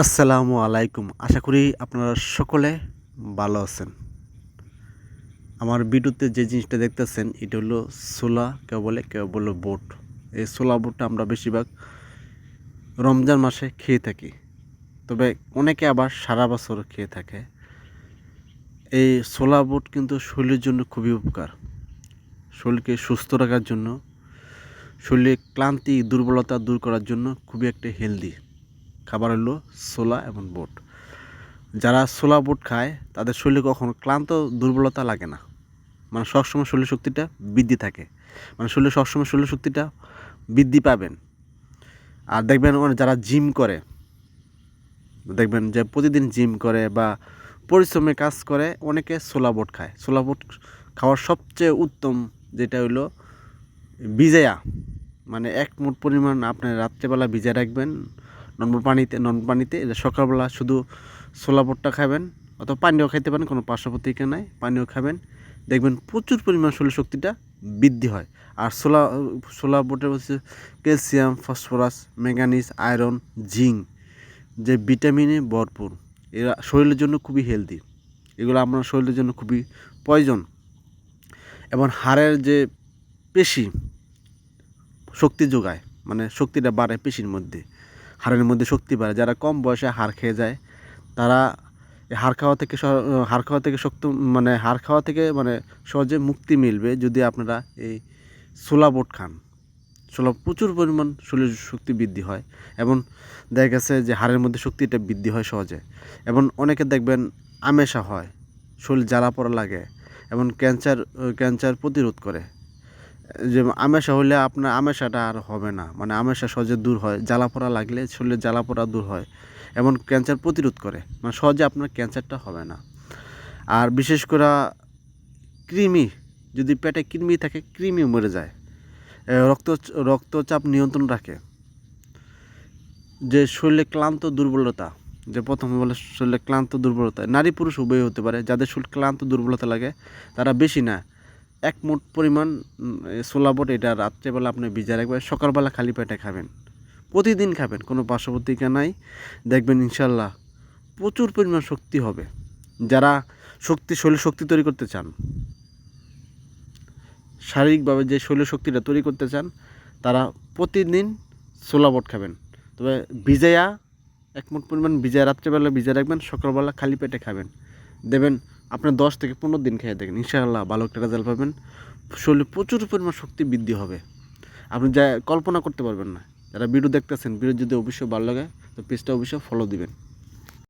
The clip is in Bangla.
আসসালামু আলাইকুম। আশা করি আপনারা সকলে ভালো আছেন। আমার ভিডিওতে যে জিনিসটা দেখতেছেন, এটা হলো সোলা, কেউ বলে কেউ বলে বোট। এই সোলা বোটটা আমরা বেশিরভাগ রমজান মাসে খেয়ে থাকি। তবে অনেকে আবার সারা বছর খেয়ে থাকে। এই সোলা বোট কিন্তু শরীরের জন্য খুবই উপকার। শরীরকে সুস্থ রাখার জন্য, শরীরে ক্লান্তি, দুর্বলতা দূর করার জন্য খুবই একটা হেলদি খাবার হলো ছোলা এবং বুট। যারা ছোলা, বুট খায়, তাদের শরীরে কখনো ক্লান্ত, দুর্বলতা লাগে না। মানে সবসময় শরীর শক্তিটা বৃদ্ধি থাকে। মানে শরীরে সবসময় শরীর শক্তিটা বৃদ্ধি পাবেন। আর দেখবেন যারা জিম করে, দেখবেন যে প্রতিদিন জিম করে বা পরিশ্রমে কাজ করে, অনেকে ছোলা, বুট খায়। ছোলা, বুট খাওয়ার সবচেয়ে উত্তম যেটা হলো ভিজায়া। মানে এক মুঠ পরিমাণ আপনি রাত্রেবেলা ভিজায় রাখবেন নর্মাল পানিতে নর্মাল পানিতে এটা সকালবেলা শুধু ছোলা খাবেন অথবা পানিও খাইতে পারেন, কোনো পার্শ্বপ্রতিক্রিয়া নাই পানিও খাবেন। দেখবেন প্রচুর পরিমাণ শরীর শক্তিটা বৃদ্ধি হয়। আর ছোলা ছোলা বুটের হচ্ছে calcium, phosphorus manganese iron, zinc, যে ভিটামিনে ভরপুর। এরা শরীরের জন্য খুবই হেলদি। এগুলো আপনার শরীরের জন্য খুবই প্রয়োজন। এবং হাড়ের যে পেশি শক্তি যোগায় মানে শক্তিটা বাড়ে পেশির মধ্যে। হাড়ের মধ্যে শক্তি বাড়ে। যারা কম বয়সে হাড় খেয়ে যায়, তারা হাড় খাওয়া থেকে হাড় খাওয়া থেকে শক্ত মানে হাড় খাওয়া থেকে মানে সহজে মুক্তি মিলবে যদি আপনারা এই ছোলা বোট খান। ছোলা প্রচুর পরিমাণ শরীর শক্তি বৃদ্ধি হয় এবং দেখা গেছে যে হাড়ের মধ্যে শক্তিটা বৃদ্ধি হয় সহজে। এবং অনেকে দেখবেন আমেশা হয়, শরীর জ্বালা পড়া লাগে এবং ক্যান্সার ক্যান্সার প্রতিরোধ করে। যে আমেশা হলে আপনার আমেশাটা আর হবে না। মানে আমেশা সহজে দূর হয়। জ্বালা পোড়া লাগলে শরীরে জ্বালা পোড়া দূর হয়। এবং ক্যান্সার প্রতিরোধ করে। মানে সহজে আপনার ক্যান্সারটা হবে না। আর বিশেষ করে কৃমি, যদি পেটে কৃমি থাকে, কৃমি মরে যায়। রক্ত, রক্তচাপ নিয়ন্ত্রণ রাখে। যে শরীরে ক্লান্ত দুর্বলতা, যে প্রথম বলে শরীরে ক্লান্ত দুর্বলতা নারী পুরুষ উভয় হতে পারে। যাদের শরীর ক্লান্ত দুর্বলতা লাগে, তারা বেশি না। এক মুঠ পরিমাণ ছোলা বট এটা রাত্রেবেলা আপনি ভিজা রাখবেন, সকালবেলা খালি পেটে খাবেন। প্রতিদিন খাবেন, কোনো পার্শ্বপ্রতিক্রিয়া নাই। দেখবেন ইনশাল্লাহ প্রচুর পরিমাণ শক্তি হবে। যারা শক্তি শরীর শক্তি তৈরি করতে চান, শারীরিকভাবে যে শরীর শক্তিটা তৈরি করতে চান, তারা প্রতিদিন ছোলা বট খাবেন। তবে ভিজাইয়া এক পরিমাণ ভিজায় রাত্রেবেলা ভিজায় রাখবেন, সকালবেলা খালি পেটে খাবেন। দেবেন আপনি দশ থেকে পনেরো দিন খেয়ে দেখেন, ইনশাআল্লাহ ভালো একটা রেজাল্ট পাবেন। শরীরে প্রচুর পরিমাণ শক্তি বৃদ্ধি হবে। আপনি যা কল্পনা করতে পারবেন না। যারা ভিডিও দেখতেছেন ভিডিও যদি অবশ্যই ভালো লাগে, তো পেজটা অবশ্যই ফলো দিবেন।